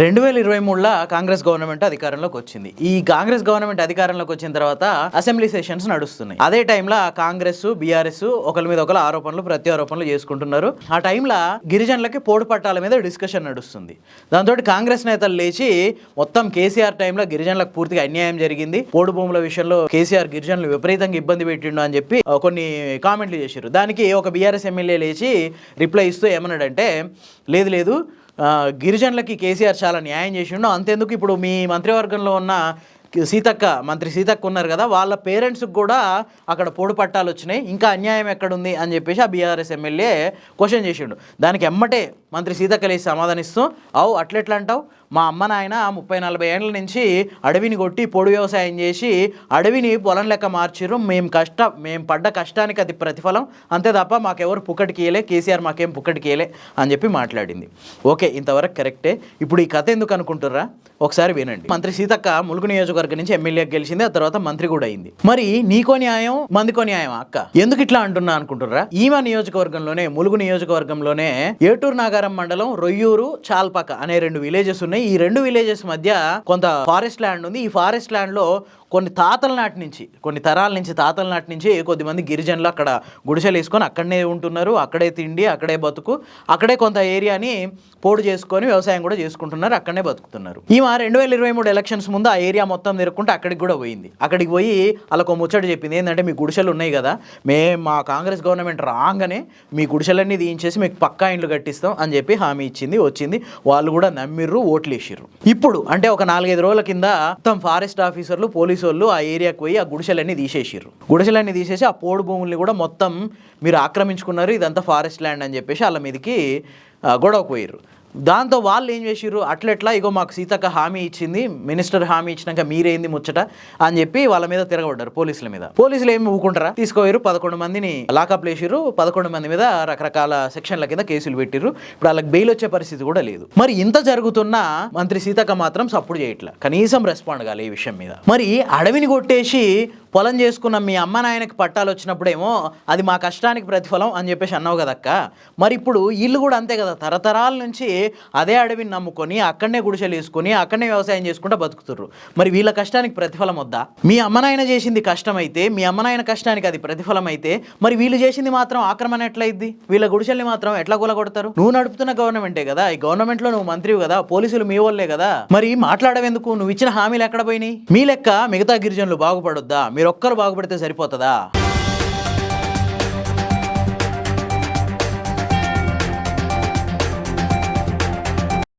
రెండు వేల ఇరవై మూడులో కాంగ్రెస్ గవర్నమెంట్ అధికారంలోకి వచ్చింది. ఈ కాంగ్రెస్ గవర్నమెంట్ అధికారంలోకి వచ్చిన తర్వాత అసెంబ్లీ సెషన్స్ నడుస్తున్నాయి. అదే టైంలో కాంగ్రెస్ బీఆర్ఎస్ ఒకరి మీద ఒకరు ఆరోపణలు ప్రత్యారోపణలు చేసుకుంటున్నారు. ఆ టైంలో గిరిజనులకి పోడు పట్టాల మీద డిస్కషన్ నడుస్తుంది. దాంతో కాంగ్రెస్ నేతలు లేచి మొత్తం కేసీఆర్ టైంలో గిరిజనులకు పూర్తిగా అన్యాయం జరిగింది. పోడు భూముల విషయంలో కేసీఆర్ గిరిజనులు విపరీతంగా ఇబ్బంది పెట్టిండు అని చెప్పి కొన్ని కామెంట్లు చేశారు. దానికి ఒక బీఆర్ఎస్ ఎమ్మెల్యే లేచి రిప్లై ఇస్తూ ఏమన్నాడంటే లేదు లేదు గిరిజనులకి కేసీఆర్ చాలా న్యాయం చేసిండు. అంతేందుకు ఇప్పుడు మీ మంత్రివర్గంలో ఉన్న సీతక్క మంత్రి సీతక్క ఉన్నారు కదా వాళ్ళ పేరెంట్స్కి కూడా అక్కడ పోడు పట్టాలు వచ్చినాయి ఇంకా అన్యాయం ఎక్కడుంది అని చెప్పేసి ఆ బీఆర్ఎస్ ఎమ్మెల్యే క్వశ్చన్ చేసిండు. దానికి ఎమ్మటే మంత్రి సీతక్క లేచి సమాధానిస్తూ అవు అట్లెట్లా అంటావు మా అమ్మ నాయన ముప్పై నలభై ఏళ్ళ నుంచి అడవిని కొట్టి పొడి వ్యవసాయం చేసి అడవిని పొలం లెక్క మార్చిర్రు. మేము కష్ట మేము పడ్డ కష్టానికి అది ప్రతిఫలం. అంతే తప్ప మాకెవరు పుక్కటికియలే కేసీఆర్ మాకేం పుక్కటికియలే అని చెప్పి మాట్లాడింది. ఓకే ఇంతవరకు కరెక్టే. ఇప్పుడు ఈ కథ ఎందుకు అనుకుంటుర్రా? ఒకసారి వినండి. మంత్రి సీతక్క ములుగు నియోజకవర్గం నుంచి ఎమ్మెల్యే గెలిచింది ఆ తర్వాత మంత్రి కూడా అయింది. మరి నీకో న్యాయం మందికో న్యాయం అక్క? ఎందుకు ఇట్లా అంటున్నా అనుకుంటుర్రా? ఈమె నియోజకవర్గంలోనే ములుగు నియోజకవర్గంలోనే ఏటూరు నాగారం మండలం రొయ్యూరు చాల్పాక అనే రెండు విలేజెస్ ఉన్నాయి. ఈ రెండు విలేజెస్ మధ్య కొంత ఫారెస్ట్ ల్యాండ్ ఉంది. ఈ ఫారెస్ట్ ల్యాండ్లో కొన్ని తాతల నాటి నుంచి కొన్ని తరాల నుంచి తాతల నాటి నుంచి కొద్దిమంది గిరిజనులు అక్కడ గుడిసెలు వేసుకొని అక్కడనే ఉంటున్నారు. అక్కడే తిండి అక్కడే బతుకు అక్కడే కొంత ఏరియాని పోడు చేసుకొని వ్యవసాయం కూడా చేసుకుంటున్నారు. అక్కడనే బతుకుతున్నారు. ఈమె రెండు వేల ఇరవై మూడు ఎలక్షన్స్ ముందు ఆ ఏరియా మొత్తం తిరుక్కుంటే అక్కడికి కూడా పోయింది. అక్కడికి పోయి వాళ్ళకు ముచ్చట చెప్పింది. ఏంటంటే మీ గుడిసెలు ఉన్నాయి కదా మేము మా కాంగ్రెస్ గవర్నమెంట్ రాగానే మీ గుడిసెలన్నీ తీయించేసి మీకు పక్కా ఇండ్లు కట్టిస్తాం అని చెప్పి హామీ ఇచ్చింది వచ్చింది. వాళ్ళు కూడా నమ్మిర్రు ఓట్లు వేసిర్రు ఇప్పుడు అంటే ఒక నాలుగైదు రోజుల కింద మొత్తం ఫారెస్ట్ ఆఫీసర్లు పోలీసు వాళ్ళు ఆ ఏరియాకి పోయి ఆ గుడిసెలన్నీ తీసేసిర్రు. గుడిసెలన్నీ తీసేసి ఆ పోడు భూముల్ని కూడా మొత్తం మీరు ఆక్రమించుకున్నారు ఇదంతా ఫారెస్ట్ ల్యాండ్ అని చెప్పేసి వాళ్ళ మీదకి గొడవ పోయిర్రు. దాంతో వాళ్ళు ఏం చేసిర్రు? అట్లెట్లా ఇగో మాకు సీతక్క హామీ ఇచ్చింది మినిస్టర్ హామీ ఇచ్చినాక మీరేంది ముచ్చట అని చెప్పి వాళ్ళ మీద తిరగబడ్డారు పోలీసుల మీద. పోలీసులు ఏమి ఊకుంటారా? తీసుకోయారు పదకొండు మందిని లాకప్ వేసిర్రు పదకొండు మంది మీద రకరకాల సెక్షన్ల కింద కేసులు పెట్టిర్రు. ఇప్పుడు వాళ్ళకి బెయిల్ వచ్చే పరిస్థితి కూడా లేదు. మరి ఇంత జరుగుతున్నా మంత్రి సీతక్క మాత్రం సపోర్ట్ చేయట్లా? కనీసం రెస్పాండ్ కాలే ఈ విషయం మీద. మరి అడవిని కొట్టేసి పొలం చేసుకున్న మీ అమ్మ నాయనకి పట్టాలు వచ్చినప్పుడేమో అది మా కష్టానికి ప్రతిఫలం అని చెప్పేసి అన్నావు కదక్క. మరి ఇప్పుడు వీళ్ళు కూడా అంతే కదా తరతరాల నుంచి అదే అడవిని నమ్ముకొని అక్కడనే గుడిసెలు వేసుకొని అక్కడనే వ్యవసాయం చేసుకుంటూ బతుకుతుర్రు. మరి వీళ్ళ కష్టానికి ప్రతిఫలం వద్దా? మీ అమ్మ నాయన చేసింది కష్టమైతే మీ అమ్మ నాయన కష్టానికి అది ప్రతిఫలం అయితే మరి వీళ్ళు చేసింది మాత్రం ఆక్రమణ ఎట్లయిద్ది? వీళ్ళ గుడిసెల్ని మాత్రం ఎట్లా కూలగొడతారు? నువ్వు నడుపుతున్న గవర్నమెంటే కదా ఈ గవర్నమెంట్లో నువ్వు మంత్రివి కదా పోలీసులు మీ వాళ్ళే కదా. మరి మాట్లాడవెందుకు? నువ్వు ఇచ్చిన హామీలు ఎక్కడ పోయినాయి? మీ లెక్క మిగతా గిరిజనులు బాగుపడొద్దా? మీరు ఒక్కరు బాగుపడితే సరిపోతుందా?